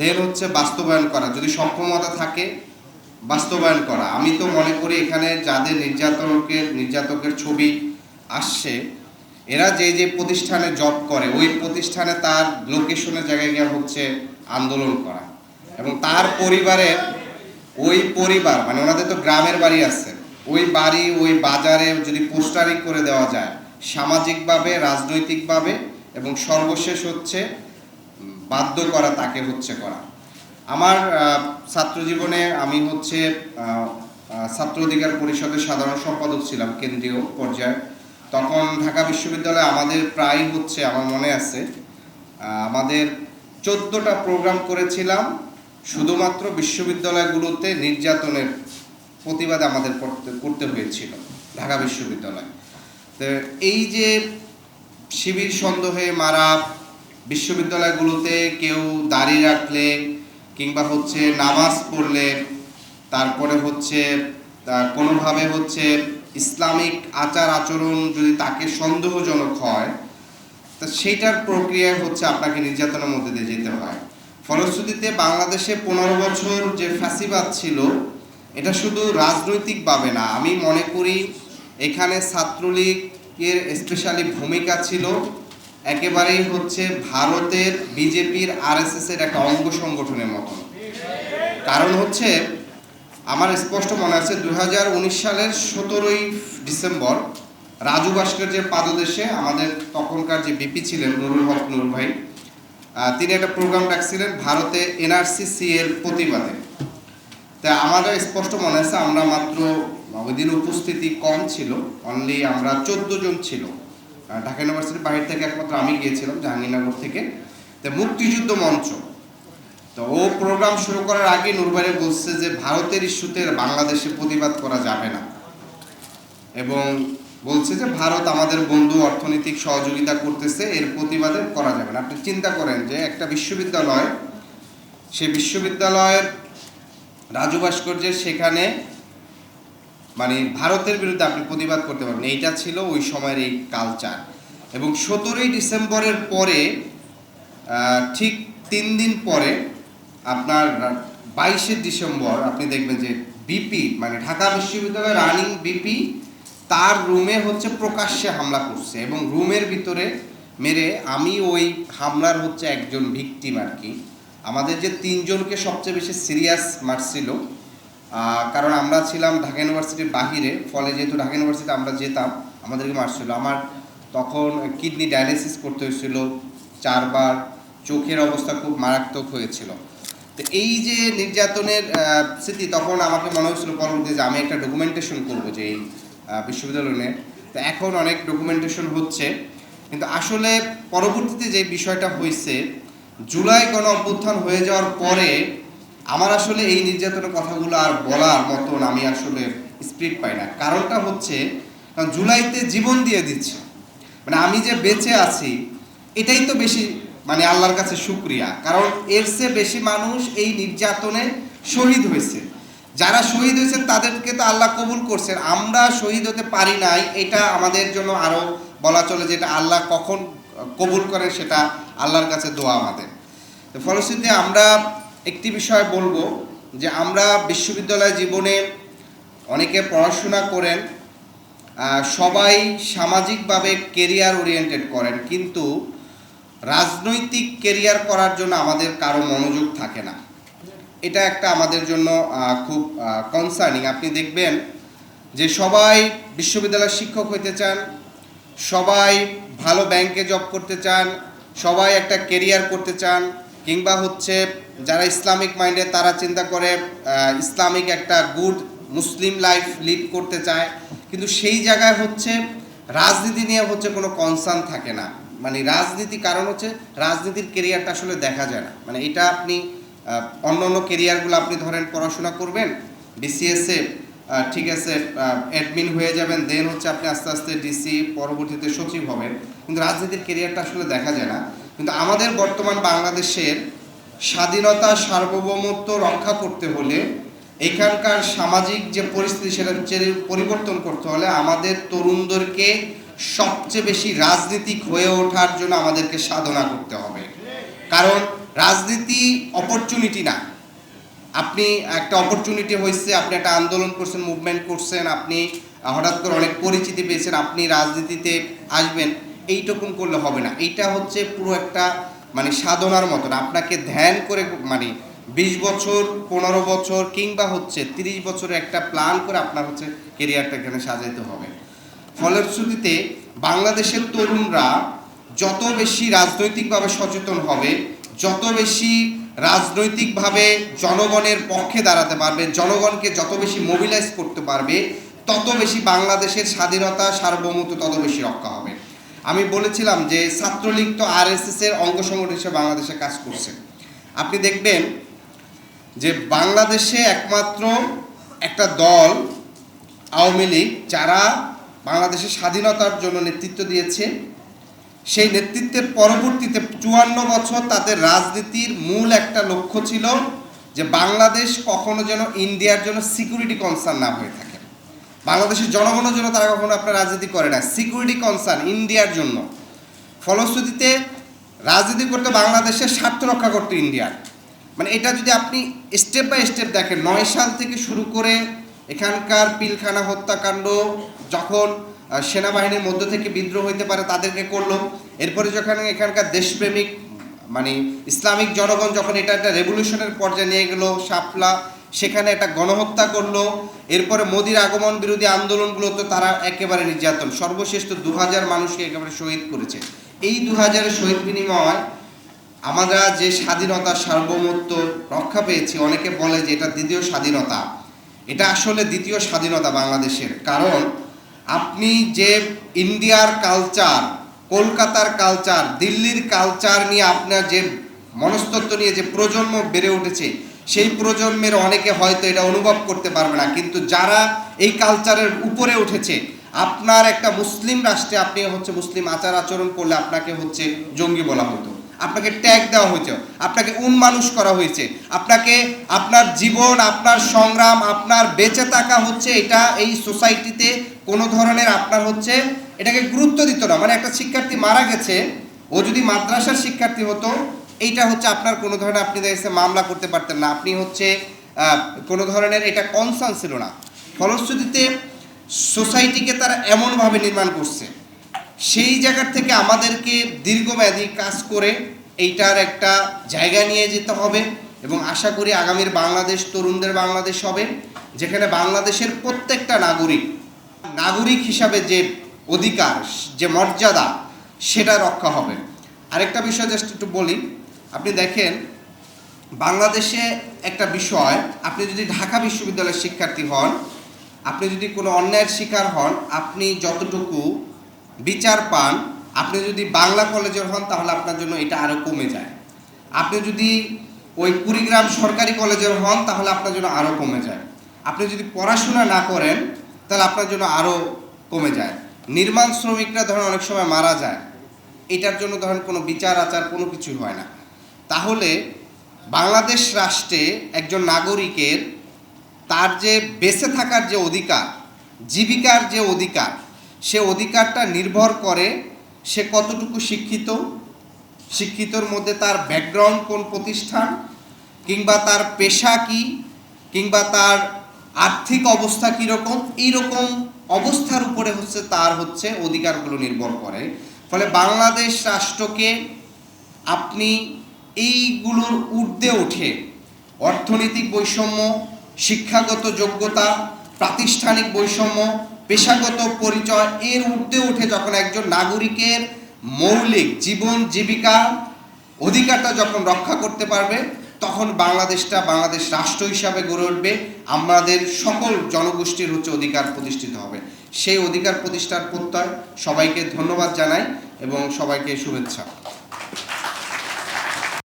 দেন হচ্ছে বাস্তবায়ন করা। যদি সক্ষমতা থাকে, বাস্তবায়ন করা। আমি তো মনে করি এখানে যাদের নির্যাতকের নির্যাতকের ছবি আসছে, এরা যে যে প্রতিষ্ঠানে জব করে, ওই প্রতিষ্ঠানে তার লোকেশনের জায়গায় গিয়ে হচ্ছে আন্দোলন করা। এবং তার পরিবারে ওই পরিবার মানে ওনাদের তো গ্রামের বাড়ি আছে, ওই বাড়ি, ওই বাজারে যদি পোস্টারিং করে দেওয়া যায়, সামাজিকভাবে, রাজনৈতিকভাবে, এবং সর্বশেষ হচ্ছে বাধ্য করা তাকে হচ্ছে করা। আমার ছাত্র জীবনে আমি হচ্ছে ছাত্র অধিকার পরিষদের সাধারণ সম্পাদক ছিলাম কেন্দ্রীয় পর্যায়ে। তখন ঢাকা বিশ্ববিদ্যালয়ে আমাদের প্রায় হচ্ছে, আমার মনে আছে আমাদের চোদ্দোটা প্রোগ্রাম করেছিলাম। শুধুমাত্র বিশ্ববিদ্যালয়গুলোতে নির্যাতনের প্রতিবাদ আমাদের করতে করতে হয়েছিল ঢাকা বিশ্ববিদ্যালয়। তো এই যে শিবির সন্দেহে মারা বিশ্ববিদ্যালয়গুলোতে কেউ দাড়ি রাখলে কিংবা হচ্ছে নামাজ পড়লে, তারপরে হচ্ছে কোনোভাবে হচ্ছে ইসলামিক আচার আচরণ যদি তাকে সন্দেহজনক হয়, তা সেইটার প্রক্রিয়ায় হচ্ছে আপনাকে নির্যাতনের মধ্যে দিয়ে যেতে হয়। ফলশ্রুতিতে বাংলাদেশে পনেরো বছর যে ফ্যাসিবাদ ছিল, এটা শুধু রাজনৈতিকভাবে না, আমি মনে করি এখানে ছাত্রলীগের স্পেশালি ভূমিকা ছিল একেবারেই হচ্ছে ভারতের বিজেপির আরএসএস এর একটা অঙ্গ সংগঠনের মতো। কারণ হচ্ছে, আমার স্পষ্ট মনে আছে দু হাজার উনিশ সালের সতেরোই ডিসেম্বর রাজু ভাস্কর্যের পাদদেশে আমাদের তখনকার যে বিপি ছিলেন নুরুল হক নুর ভাই তিনি একটা প্রোগ্রাম রাখছিলেন ভারতে এনআরসিসি এর প্রতিবাদে। তা আমাদের স্পষ্ট মনে আছে, আমরা মাত্র ওই দিন উপস্থিতি কম ছিল অনলি আমরা চোদ্দ জন ছিল। ঢাকা ইউনিভার্সিটির বাহির থেকে একমাত্র আমি গিয়েছিলাম, জাহাঙ্গীরনগর থেকে। তা মুক্তিযুদ্ধ মঞ্চ। তো ও প্রোগ্রাম শুরু করার আগে নুরবারে বলছে যে, ভারতের ইস্যুতে বাংলাদেশে প্রতিবাদ করা যাবে না। এবং বলছে যে, ভারত আমাদের বন্ধু অর্থনৈতিক সহযোগিতা করতেছে, এর প্রতিবাদে করা যাবে না। আপনি চিন্তা করেন যে, একটা বিশ্ববিদ্যালয় সেই বিশ্ববিদ্যালয়ের রাজু ভাস্কর্যের সেখানে মানে ভারতের বিরুদ্ধে আপনি প্রতিবাদ করতে পারবেন। এইটা ছিল ওই সময়ের এই কালচার এবং সতেরোই ডিসেম্বরের পরে ঠিক তিন দিন পরে আপনার বাইশে ডিসেম্বর আপনি দেখবেন যে বিপি মানে ঢাকা বিশ্ববিদ্যালয়ের রানিং বিপি তার রুমে হচ্ছে প্রকাশ্যে হামলা করছে এবং রুমের ভিতরে মেরে আমি ওই হামলার হচ্ছে একজন ভিকটিম আর কি। আমাদের যে তিনজনকে সবচেয়ে বেশি সিরিয়াস মারছিল কারণ আমরা ছিলাম ঢাকা ইউনিভার্সিটির বাহিরে ফলে যেহেতু ঢাকা ইউনিভার্সিটি আমরা যেতাম আমাদেরকে মারছিল। আমার তখন কিডনি ডায়ালিসিস করতে হয়েছিল চারবার চোখের অবস্থা খুব মারাত্মক হয়েছিল। তো এই যে নির্যাতনের স্মৃতি তখন আমাকে মনে হয়েছিল পরবর্তী যে আমি একটা ডকুমেন্টেশন করব যে এই আহ, বিশ্ববিদ্যালয় নিয়ে। তো এখন অনেক ডকুমেন্টেশন হচ্ছে। কিন্তু আসলে পরবর্তীতে যে বিষয়টা হয়েছে জুলাই গণ অভ্যুত্থান হয়ে যাওয়ার পরে আমার আসলে এই নির্যাতনের কথাগুলো আর বলার মতন আমি আসলে স্পিড পাই না। কারণটা হচ্ছে, জুলাইতে জীবন দিয়ে দিচ্ছে। মানে আমি যে বেঁচে আছি, এটাই তো বেশি মানে আল্লাহর কাছে শুক্রিয়া। কারণ এর চেয়ে বেশি মানুষ এই নির্যাতনে শহীদ হয়েছে। যারা শহীদ হয়েছেন তাদেরকে তো আল্লাহ কবুল করছেন। আমরা শহীদ হতে পারি নাই, এটা আমাদের জন্য আরও বলা চলে যেটা আল্লাহ কখন কবুল করেন, সেটা আল্লাহর কাছে দোয়া আমাদের। ফলশ্রুতিতে আমরা একটি বিষয় বলব যে আমরা বিশ্ববিদ্যালয় জীবনে অনেকে পড়াশোনা করেন সবাই সামাজিকভাবে কেরিয়ার ওরিয়েন্টেড করেন, কিন্তু রাজনৈতিক কেরিয়ার করার জন্য আমাদের কারও মনোযোগ থাকে না। এটা একটা আমাদের জন্য খুব কনসার্নিং আপনি দেখবেন যে সবাই বিশ্ববিদ্যালয়ের শিক্ষক হইতে চান, সবাই ভালো ব্যাংকে জব করতে চান, সবাই একটা কেরিয়ার করতে চান কিংবা হচ্ছে যারা ইসলামিক মাইন্ডে, তারা চিন্তা করে ইসলামিক একটা গুড মুসলিম লাইফ লিড করতে চায়। কিন্তু সেই জায়গায় হচ্ছে রাজনীতি নিয়ে হচ্ছে কোনো কনসার্ন থাকে না। মানে রাজনীতি কারণ হচ্ছে রাজনীতির কেরিয়ারটা আসলে দেখা যায় না। মানে এটা আপনি অন্য অন্য কেরিয়ারগুলো আপনি ধরেন পড়াশোনা করবেন বিসিএসএ ঠিক আছে অ্যাডমিন হয়ে যাবেন দেন হচ্ছে আপনি আস্তে আস্তে ডিসি পরবর্তীতে সচিব হবেন। কিন্তু রাজনীতির কেরিয়ারটা আসলে দেখা যায় না। কিন্তু আমাদের বর্তমান বাংলাদেশের স্বাধীনতা, সার্বভৌমত্ব রক্ষা করতে হলে এখানকার সামাজিক যে পরিস্থিতি সেটা পরিবর্তন করতে হলে আমাদের তরুণদেরকে সবচেয়ে বেশি রাজনীতিক হয়ে ওঠার জন্য আমাদেরকে সাধনা করতে হবে। কারণ রাজনীতি অপরচুনিটি না। আপনি একটা অপরচুনিটি হয়েছে আপনি একটা আন্দোলন করছেন মুভমেন্ট করছেন, আপনি হঠাৎ করে অনেক পরিচিতি পেয়েছেন, আপনি রাজনীতিতে আসবেন। এইটুকুন করলে হবে না। এইটা হচ্ছে পুরো একটা মানে সাধনার মতন। আপনাকে ধ্যান করে মানে বিশ বছর, পনেরো বছর কিংবা হচ্ছে তিরিশ বছরের একটা প্ল্যান করে আপনার হচ্ছে কেরিয়ারটা এখানে সাজাইতে হবে। ফলশ্রুতিতে বাংলাদেশের তরুণরা যত বেশি রাজনৈতিকভাবে সচেতন হবে, যত বেশি রাজনৈতিকভাবে জনগণের পক্ষে দাঁড়াতে পারবে, জনগণকে যত বেশি মোবিলাইজ করতে পারবে, তত বেশি বাংলাদেশের স্বাধীনতা, সার্বভৌমত্ব তত বেশি রক্ষা হবে। আমি বলেছিলাম যে ছাত্রলীগ তো আর এর অঙ্গ সংগঠন হিসেবে বাংলাদেশে কাজ করছে। আপনি দেখবেন যে বাংলাদেশে একমাত্র একটা দল আওয়ামী লীগ, যারা বাংলাদেশের স্বাধীনতার জন্য নেতৃত্ব দিয়েছে, সেই নেতৃত্বের পরবর্তীতে চুয়ান্ন বছর তাদের রাজনীতির মূল একটা লক্ষ্য ছিল যে বাংলাদেশ কখনো যেন ইন্ডিয়ার জন্য সিকিউরিটি কনসার্ন না হয়ে থাকে। বাংলাদেশের জনগণের জন্য তারা কখনো আপনার রাজনীতি করে না। সিকিউরিটি কনসার্ন ইন্ডিয়ার জন্য। ফলশ্রুতিতে রাজনীতি করতে বাংলাদেশের স্বার্থ রক্ষা করতে ইন্ডিয়ার মানে এটা যদি আপনি স্টেপ বাই স্টেপ দেখেন, নয় সাল থেকে শুরু করে এখানকার পিলখানা হত্যাকাণ্ড যখন সেনাবাহিনীর মধ্য থেকে বিদ্রোহ হইতে পারে তাদেরকে করল। এরপরে যখন এখানকার দেশপ্রেমিক মানে ইসলামিক জনগণ যখন এটা একটা রেভলিউশনের পর্যায়ে নিয়ে গেলো, শাপলা সেখানে একটা গণহত্যা করল। এরপরে মোদির আগমন বিরোধী আন্দোলনগুলো তো তারা একেবারে নির্যাতন। সর্বশেষ তো দু হাজার মানুষকে একেবারে শহীদ করেছে। এই দু হাজারের শহীদ বিনিময় আমরা যে স্বাধীনতা সার্বভৌমত্ব রক্ষা পেয়েছি, অনেকে বলে যে এটা দ্বিতীয় স্বাধীনতা। এটা আসলে দ্বিতীয় স্বাধীনতা বাংলাদেশের। কারণ আপনি যে ইন্ডিয়ার কালচার, কলকাতার কালচার, দিল্লির কালচার নিয়ে আপনার যে মনস্তত্ব নিয়ে যে প্রজন্ম বেড়ে উঠেছে সেই প্রজন্মের অনেকে হয়তো এটা অনুভব করতে পারবে না, কিন্তু যারা এই কালচারের উপরে উঠেছে, আপনার একটা মুসলিম রাষ্ট্রে আপনি হচ্ছে মুসলিম আচার আচরণ করলে আপনাকে হচ্ছে জঙ্গি বলা হতো, আপনাকে ট্যাগ দেওয়া হয়েছে, আপনাকে উন্মানুষ করা হয়েছে, আপনাকে আপনার জীবন, আপনার সংগ্রাম, আপনার বেঁচে থাকা হচ্ছে এটা এই সোসাইটিতে কোনো ধরনের আপনার হচ্ছে এটাকে গুরুত্ব দিত না। মানে একটা শিক্ষার্থী মারা গেছে, ও যদি মাদ্রাসার শিক্ষার্থী হতো এইটা হচ্ছে আপনার কোনো ধরনের আপনি দেখেছে মামলা করতে পারতেন না। আপনি হচ্ছে কোনো ধরনের এটা কনসার্ন ছিল না। ফলশ্রুতিতে সোসাইটিকে তারা এমনভাবে নির্মাণ করছে। সেই জায়গার থেকে আমাদেরকে দীর্ঘমেয়াদী কাজ করে এইটার একটা জায়গা নিয়ে যেতে হবে এবং আশা করি আগামীর বাংলাদেশ, তরুণদের বাংলাদেশ হবে, যেখানে বাংলাদেশের প্রত্যেকটা নাগরিক নাগরিক হিসাবে যে অধিকার, যে মর্যাদা, সেটা রক্ষা হবে। আরেকটা বিষয় জাস্ট একটু বলি আপনি দেখেন, বাংলাদেশে একটা বিষয়, আপনি যদি ঢাকা বিশ্ববিদ্যালয়ের শিক্ষার্থী হন, আপনি যদি কোনো অন্যায়ের শিকার হন, আপনি যতটুকু বিচার পান, আপনি যদি বাংলা কলেজের হন, তাহলে আপনার জন্য এটা আরও কমে যায়। আপনি যদি ওই কুড়িগ্রাম সরকারি কলেজের হন, তাহলে আপনার জন্য আরও কমে যায়। আপনি যদি পড়াশোনা না করেন, তাহলে আপনার জন্য আরও কমে যায়। নির্মাণ শ্রমিকরা ধরেন অনেক সময় মারা যায়। এটার জন্য ধরেন কোনো বিচার আচার কোনো কিছু হয় না। তাহলে বাংলাদেশ রাষ্ট্রে একজন নাগরিকের তার যে বেঁচে থাকার যে অধিকার, জীবিকার যে অধিকার, সে অধিকারটা নির্ভর করে সে কতটুকু শিক্ষিত, শিক্ষিতর মধ্যে তার ব্যাকগ্রাউন্ড কোন প্রতিষ্ঠান, কিংবা তার পেশা কি, কিংবা তার আর্থিক অবস্থা কীরকম, এইরকম অবস্থার উপরে হচ্ছে তার হচ্ছে অধিকারগুলো নির্ভর করে। ফলে বাংলাদেশ রাষ্ট্রকে আপনি এইগুলোর ঊর্ধ্বে ওঠে। অর্থনৈতিক বৈষম্য, শিক্ষাগত যোগ্যতা, প্রাতিষ্ঠানিক বৈষম্য, পেশাগত পরিচয়, এর ঊর্ধ্বে উঠে যখন একজন নাগরিকের মৌলিক জীবন, জীবিকা, অধিকারটা যখন রক্ষা করতে পারবে, তখন বাংলাদেশটা বাংলাদেশ রাষ্ট্র হিসাবে গড়ে উঠবে। আমাদের সকল জনগোষ্ঠীর হচ্ছে অধিকার প্রতিষ্ঠিত হবে। সেই অধিকার প্রতিষ্ঠার প্রত্যয় সবাইকে ধন্যবাদ জানাই এবং সবাইকে শুভেচ্ছা।